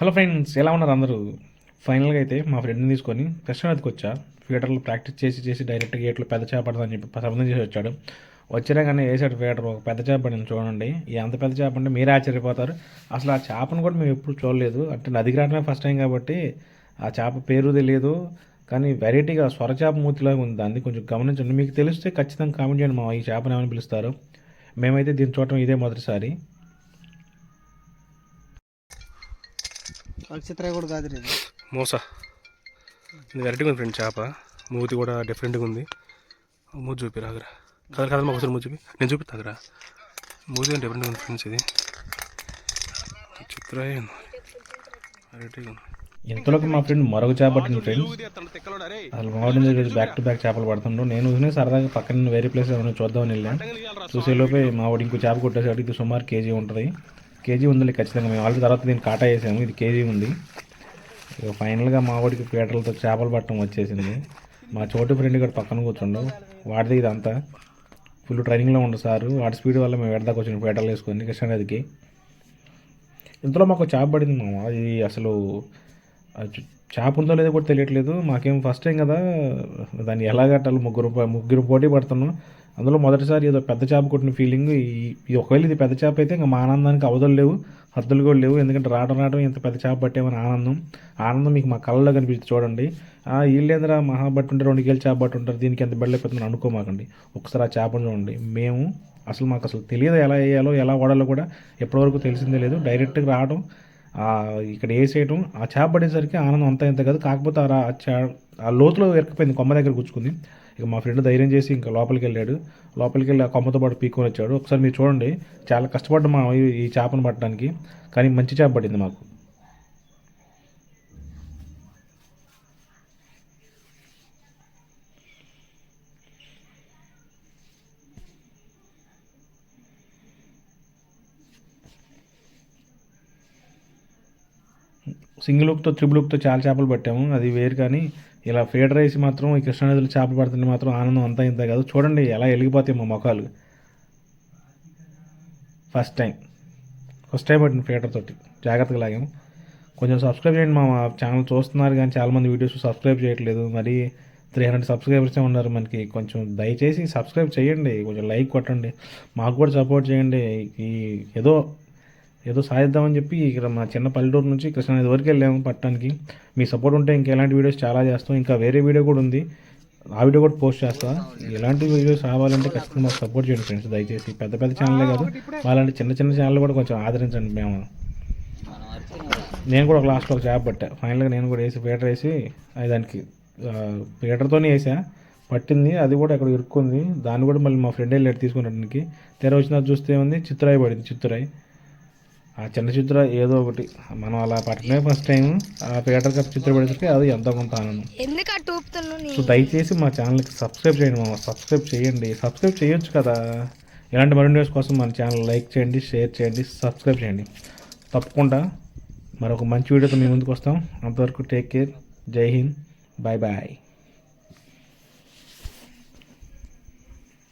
Hello friends ఎలా ఉన్నారు అందరూ? ఫైనల్గా అయితే మా ఫ్రెండ్ని తీసుకొని కృష్ణానదికి వచ్చా. థియేటర్లో ప్రాక్టీస్ చేసి చేసి డైరెక్ట్గా గేట్లో పెద్ద చేప పడదని చెప్పి సంబంధం చేసి వచ్చాడు. వచ్చినా కానీ వేసాడు థియేటర్ ఒక పెద్ద చేప పడింది చూడండి. ఎంత పెద్ద చేప అంటే మీరే ఆశ్చర్యపోతారు. అసలు ఆ చేపను కూడా మేము ఎప్పుడు చూడలేదు. అంటే నదికి రావడమే ఫస్ట్ టైం కాబట్టి ఆ చేప పేరు తెలియదు. కానీ వెరైటీగా స్వర చేప మూతిలాగా ఉంది. దాన్ని కొంచెం గమనించండి. మీకు తెలిస్తే ఖచ్చితంగా కామెంట్ చేయండి మా ఈ చేపను ఏమని పిలుస్తారు. మేమైతే దీన్ని చూడటం ఇదే మొదటిసారి. నక్షత్ర కూడా కాదు ఇది మోస. ఇది వెరైటీగా ఉంది ఫ్రెండ్ చేప. మూతి కూడా డిఫరెంట్గా ఉంది. మూతి చూపి రాగరా. కదా కదా మాకు ఒకసారి మూతి చూపి. నేను చూపిస్తాగరా మూతి కూడా డిఫరెంట్గా ఉంది ఫ్రెండ్స్ ఇది. చిత్ర వెరైటీగా ఉంది. ఇంతలోకి మా ఫ్రెండ్ మరొక చేప పట్టింది ఫ్రెండ్స్ అసలు మామిడి బ్యాక్ టు బ్యాక్ చేపలు పడుతుండ్రు నేను సరదాగా పక్కన వేరే ప్లేస్ ఏమైనా చూద్దామని వెళ్ళాను. చూసేలోపే మా వాడు ఇంకో చేప కొట్టేసాడు. ఇది సుమారు కేజీ ఉంటుంది. కేజీ ఉందండి ఖచ్చితంగా. మేము ఆల్రెడీ తర్వాత దీన్ని కాటా వేసాము ఇది కేజీ ఉంది. ఇక ఫైనల్గా మా వాడికి పీటలతో చేపలు పట్టడం వచ్చేసింది. మా చోటు ఫ్రెండ్ ఇక్కడ పక్కన కూర్చుండు. వాడిది ఇదంతా. ఫుల్ ట్రైనింగ్లో ఉండు సారు. వాడి స్పీడ్ వల్ల మేము ఎడదాకా వచ్చిన పీటలు వేసుకొని కృష్ణానదికి. ఇంతలో మాకు చేప పడింది మామ. అది అసలు చేప ఉందో లేదో కూడా తెలియట్లేదు. మాకేం ఫస్ట్ టైం కదా దాన్ని ఎలా కట్టాలి ముగ్గురు ముగ్గురు పోటీ పడుతున్నాం. అందులో మొదటిసారి ఏదో పెద్ద చేప కొట్టిన ఫీలింగ్ ఈ ఒకవేళ ఇది పెద్ద చేప అయితే ఇంకా మా ఆనందానికి అవధులు లేవు హద్దులు కూడా లేవు. ఎందుకంటే రావడం రావడం ఇంత పెద్ద చేప పట్టేమని ఆనందం. ఆనందం మీకు మా కళ్ళలో కనిపిస్తుంది చూడండి. ఆ వీళ్ళేంద్రా మహాబట్టి ఉంటారు రెండు కేలు చేప పట్టి ఉంటారు దీనికి ఎంత బెళ్ళైపోతుందని అనుకోమాకండి. ఒకసారి ఆ చేపను చూడండి. మేము అసలు మాకు అసలు తెలియదు ఎలా వేయాలో ఎలా వాడాలో కూడా ఎప్పటివరకు తెలిసిందే లేదు. డైరెక్ట్గా రావడం ఇక్కడ వేసేయటం ఆ చేప పడేసరికి ఆనందం అంత ఇంత కాదు. కాకపోతే ఆ రా- ఆ లోతులో ఎరకపోయింది కొమ్మ దగ్గర గుచ్చుకుంది ఇక మా ఫ్రెండ్ ధైర్యం చేసి ఇంకా లోపలికి వెళ్ళాడు లోపలికి వెళ్ళి ఆ కొమ్మతో పాటు పీక్కొని వచ్చాడు. ఒకసారి మీరు చూడండి చాలా కష్టపడ్డాం మా ఈ- చేపను పట్టడానికి కానీ మంచి చేప పడింది మాకు. సింగిల్ ఉప్తో త్రిబుల్ ఉప్తో చాలా చేపలు పట్టాము. అది వేరు కానీ ఇలా ఫీడ్ రైస్ మాత్రం ఈ కృష్ణానదిలో చేపలు పడుతుంటే మాత్రం ఆనందం అంతా ఇంత కాదు. చూడండి ఎలా వెలిగిపోతాయి మా మొఖాలు. ఫస్ట్ టైం ఫస్ట్ టైం పట్టిన ఫీడర్ తోటి. జాగ్రత్తగా లాగాము. కొంచెం సబ్స్క్రైబ్ చేయండి మా ఛానల్ చూస్తున్నారు కానీ చాలామంది వీడియోస్ సబ్స్క్రైబ్ చేయట్లేదు. మరి త్రీ హండ్రెడ్ సబ్స్క్రైబర్సే ఉన్నారు మనకి. కొంచెం దయచేసి సబ్స్క్రైబ్ చేయండి. కొంచెం లైక్ కొట్టండి. మాకు కూడా సపోర్ట్ చేయండి. ఈ ఏదో ఏదో సాధిద్దామని చెప్పి ఇక్కడ మా చిన్న పల్లెటూరు నుంచి కృష్ణానది వరకు వెళ్ళాము పట్టడానికి మీ సపోర్ట్ ఉంటే ఇంకా ఎలాంటి వీడియోస్ చాలా చేస్తాం. ఇంకా వేరే వీడియో కూడా ఉంది. ఆ వీడియో కూడా పోస్ట్ చేస్తా. ఎలాంటి వీడియోస్ రావాలంటే ఖచ్చితంగా మాకు సపోర్ట్ చేయండి ఫ్రెండ్స్ దయచేసి పెద్ద పెద్ద ఛానలే కాదు. అలాంటి చిన్న చిన్న ఛానల్ కూడా కొంచెం ఆదరించండి మేము. నేను కూడా ఒక లాస్ట్లో ఒక చేప పట్టా. ఫైనల్గా నేను కూడా వేసి పీటర్ వేసి దానికి పీటర్తోనే వేసా. పట్టింది. అది కూడా అక్కడ ఇరుక్కుంది. దాన్ని కూడా మళ్ళీ మా ఫ్రెండ్ వెళ్ళాడు తీసుకున్నడానికి తెర వచ్చిన చూస్తే ఉంది చిత్రాయి పడింది. చిత్తురాయి ఆ చిన్న చిత్ర ఏదో ఒకటి. మనం అలా పట్టడమే ఫస్ట్ టైం ఆ పీటర్ కప్ చిత్ర పడేసరికి అది ఎంతో కొంత ఆనందం. సో దయచేసి మా ఛానల్కి సబ్స్క్రైబ్ చేయండి మామ. సబ్స్క్రైబ్ చేయండి. సబ్స్క్రైబ్ చేయొచ్చు కదా. ఇలాంటి మరిన్ని వీడియోస్ కోసం మన ఛానల్ లైక్ చేయండి షేర్ చేయండి సబ్స్క్రైబ్ చేయండి. తప్పకుండా మరొక మంచి వీడియోతో మీ ముందుకు వస్తాం. అంతవరకు టేక్ కేర్ జై హింద్. Bye bye